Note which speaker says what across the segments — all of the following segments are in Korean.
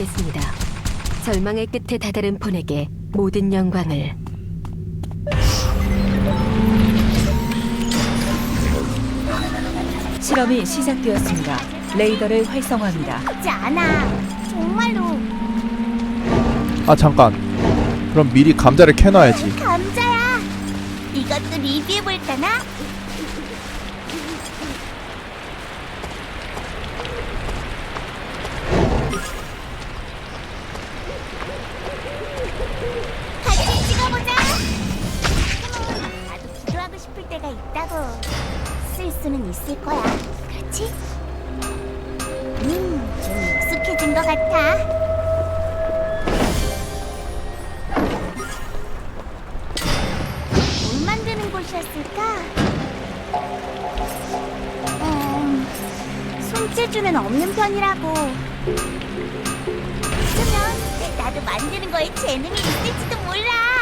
Speaker 1: 드리겠습니다. 절망의 끝에 다다른 폰에게 모든 영광을
Speaker 2: 실험이 시작되었습니다. 레이더를 활성화합니다.
Speaker 3: 하지 않아. 정말로
Speaker 4: 아 잠깐 그럼 미리 감자를 캐놔야지
Speaker 3: 감자야. 이것도 리뷰해 볼까나? 싶을 때가 있다고. 쓸 수는 있을 거야. 그렇지? 음, 좀 익숙해진 것 같아. 뭘 만드는 곳이었을까? 음, 손재주는 없는 편이라고. 그러면 나도 만드는 거에 재능이 있을지도 몰라.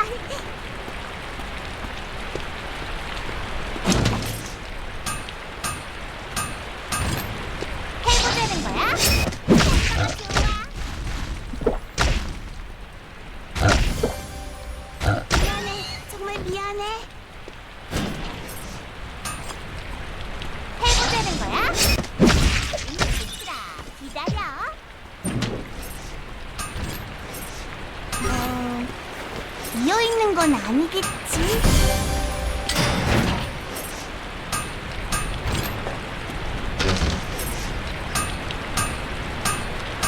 Speaker 3: 건 아니겠지?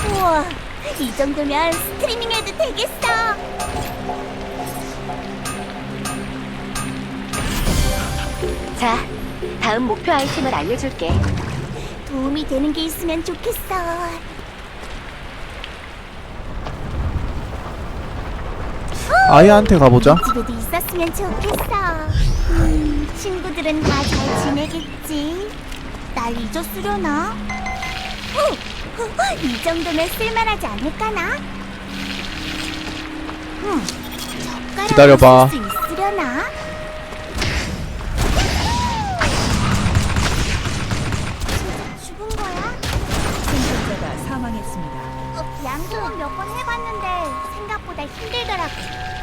Speaker 3: 우와, 이 정도면 스트리밍 해도 되겠어.
Speaker 1: 자, 다음 목표 아이템을 알려줄게.
Speaker 3: 도움이 되는 게 있으면 좋겠어.
Speaker 4: 아이한테 가보자
Speaker 3: 집에도 있었으면 좋겠어. 음, 친구들은 다 잘 지내겠지. 날 잊었으려나? 어, 어, 이 정도면 쓸만하지 않을까나? 음, 젓가락으로
Speaker 4: 기다려봐.
Speaker 3: 쓸수 있으려나? 진짜 죽은 거야?
Speaker 2: 생존자가 사망했습니다.
Speaker 3: 어, 양손은 몇 번 해봤는데 생각보다 힘들더라고.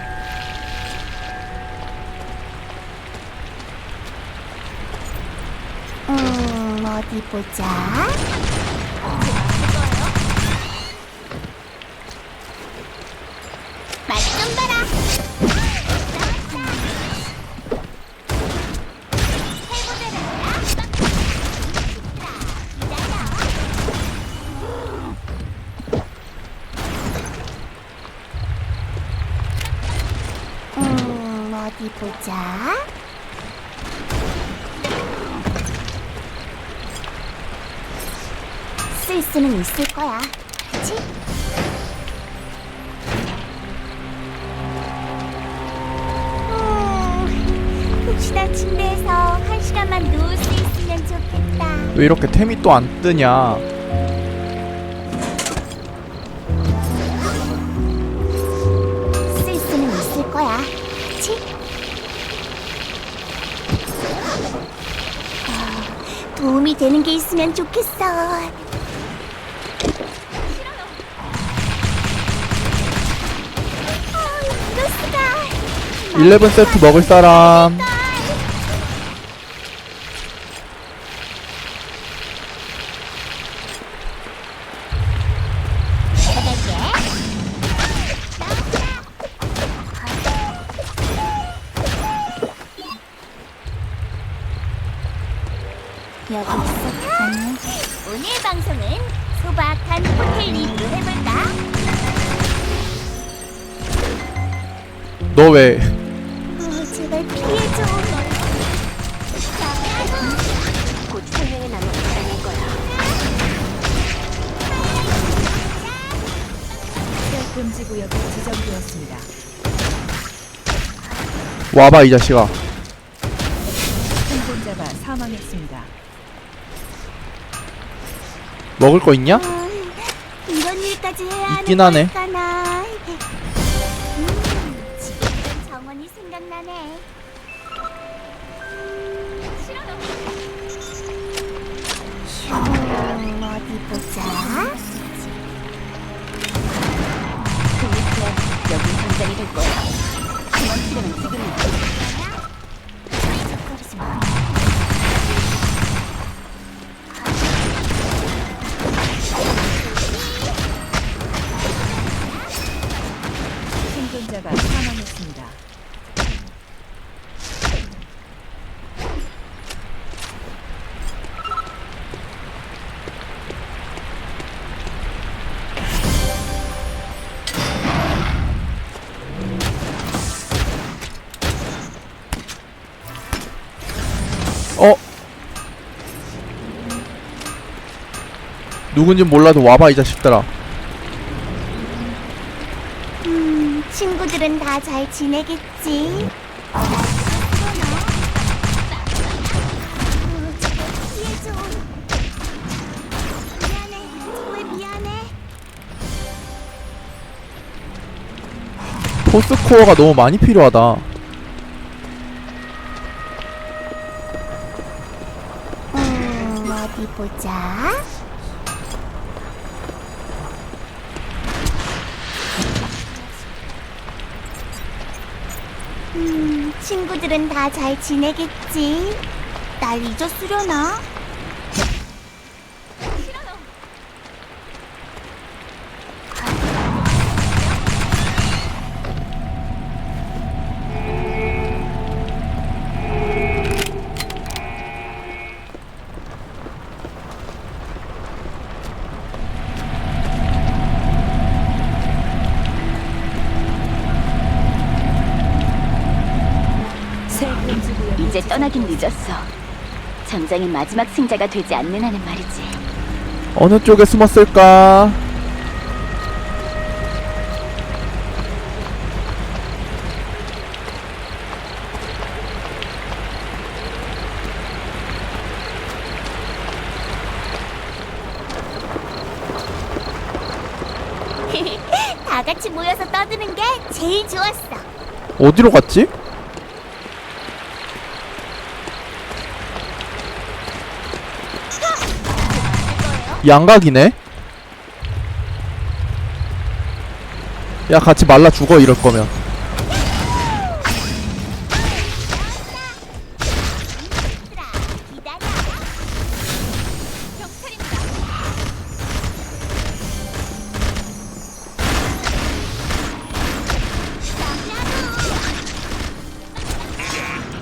Speaker 3: 음, 어디 보자. 쓸 수는 있을 거야. 그치? 음, 혹시나 침대에서 한 시간만 누울 수 있으면 좋겠다.
Speaker 4: 왜 이렇게 템이 또 안 뜨냐
Speaker 3: 쓸 수는 있을 거야. 그치? 아, 도움이 되는 게 있으면 좋겠어.
Speaker 4: 11 세트 먹을 사람
Speaker 3: 여기 있었잖니. 오늘 방송은 소박한 호텔 리뷰로 해볼까?
Speaker 4: 너왜
Speaker 2: 지 지정되었습니다.
Speaker 4: 와봐 이 자식아
Speaker 2: 생존자가 사망했습니다.
Speaker 4: 먹을 거 있냐?
Speaker 3: 아, 이런 일까지 해야
Speaker 4: 있긴
Speaker 3: 하는
Speaker 4: 하네.
Speaker 3: 걸까나. 음, 정원이 생각나네. 시간이 될 거야. 그런 시간은 지금이야.
Speaker 4: 어? 누군진 몰라도 와봐 이 자식들아
Speaker 3: 음, 친구들은 다 잘 지내겠지. 어, 피해줘. 미안해, 정말 미안해.
Speaker 4: 포스코어가 너무 많이 필요하다
Speaker 3: 음, 어디 보자. 음, 친구들은 다 잘 지내겠지. 날 잊었으려나? 떠나긴 늦었어. 전장의 마지막 승자가 되지 않는 한은 말이지.
Speaker 4: 어느 쪽에 숨었을까
Speaker 3: 다 같이 모여서 떠드는 게 제일 좋았어.
Speaker 4: 어디로 갔지? 양각이네 야 같이 말라 죽어 이럴 거면.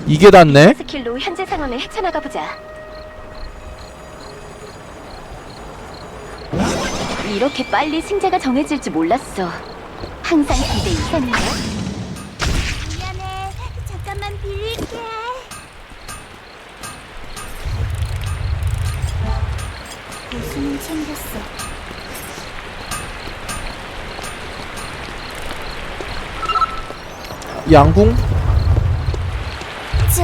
Speaker 4: 이게 닿네
Speaker 3: 스킬로 현재 상황을 헤쳐나가 보자. 이렇게 빨리 승자가 정해질 줄 몰랐어. 항상 기대 이상인데. 미안해. 잠깐만 빌릴게. 보수는 챙겼어.
Speaker 4: 양궁?
Speaker 3: 저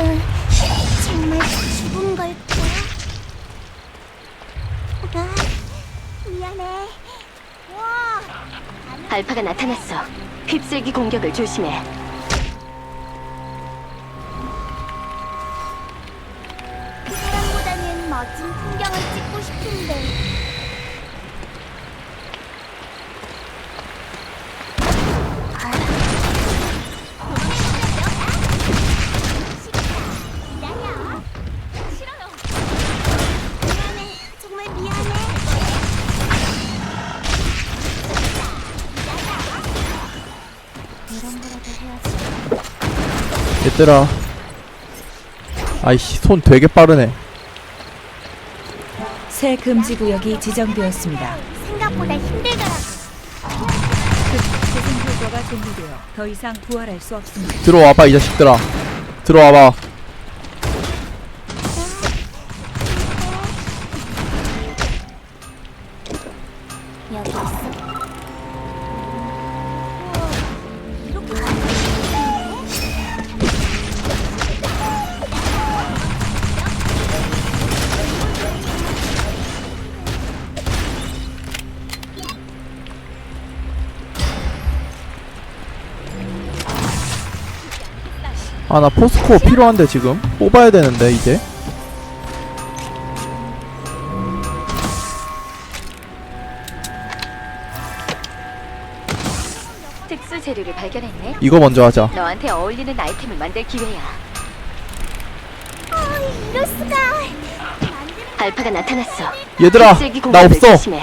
Speaker 3: 정말 죽은 걸까? 아, 미안해. 와. 알파가 나타났어. 휩쓸기 공격을 조심해.
Speaker 4: 얘들아 아이씨 손 되게 빠르네
Speaker 2: 새 금지 구역이 지정되었습니다.
Speaker 3: 생각보다 힘들더라고.
Speaker 2: 재생 효과가 종료되어 더 이상 부활할 수 없습니다.
Speaker 4: 들어와봐 이 자식들아 들어와봐
Speaker 3: 여기 있어.
Speaker 4: 아 나 포스코 필요한데 지금 뽑아야 되는데 이제
Speaker 3: 특수 재료를 발견했네.
Speaker 4: 이거 먼저 하자
Speaker 3: 너한테 어울리는 아이템을 만들 기회야. 아, 이럴 수가. 알파가 나타났어.
Speaker 4: 얘들아 나 없어
Speaker 3: 조심해.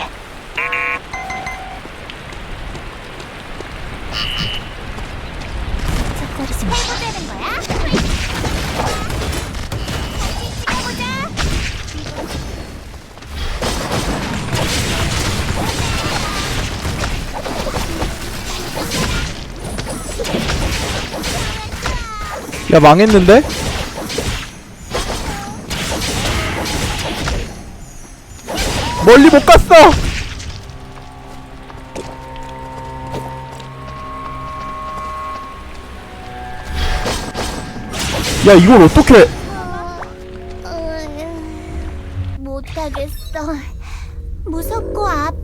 Speaker 3: 야
Speaker 4: 망했는데? 멀리 못 갔어! 야 이걸 어떻게 못 가겠어. 무섭고 아파.